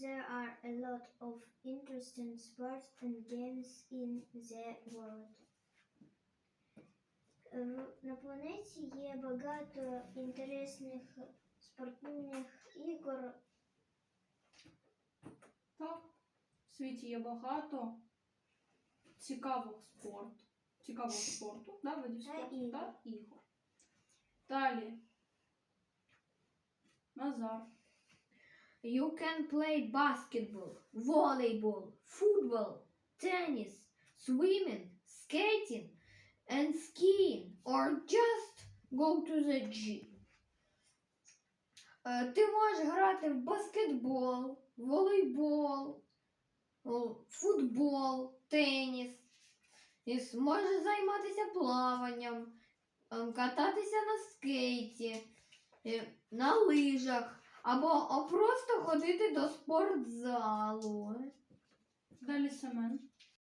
there are a lot of interesting sports and games in the world. Е, На планеті є багато інтересних спортивних ігор. Так. В світі є багато цікавих спорт. Цікавого спорту, да, видів спорту ігор. та ігор. Далі. Назар. You can play basketball, volleyball, football, tennis, swimming, skating, and skiing, or just go to the gym. Е, Ти можеш грати в баскетбол, волейбол, футбол, теніс. Можеш займатися плаванням, ем, кататися на скейті, е, на лижах. Або просто ходити до спортзалу. Далі Семен.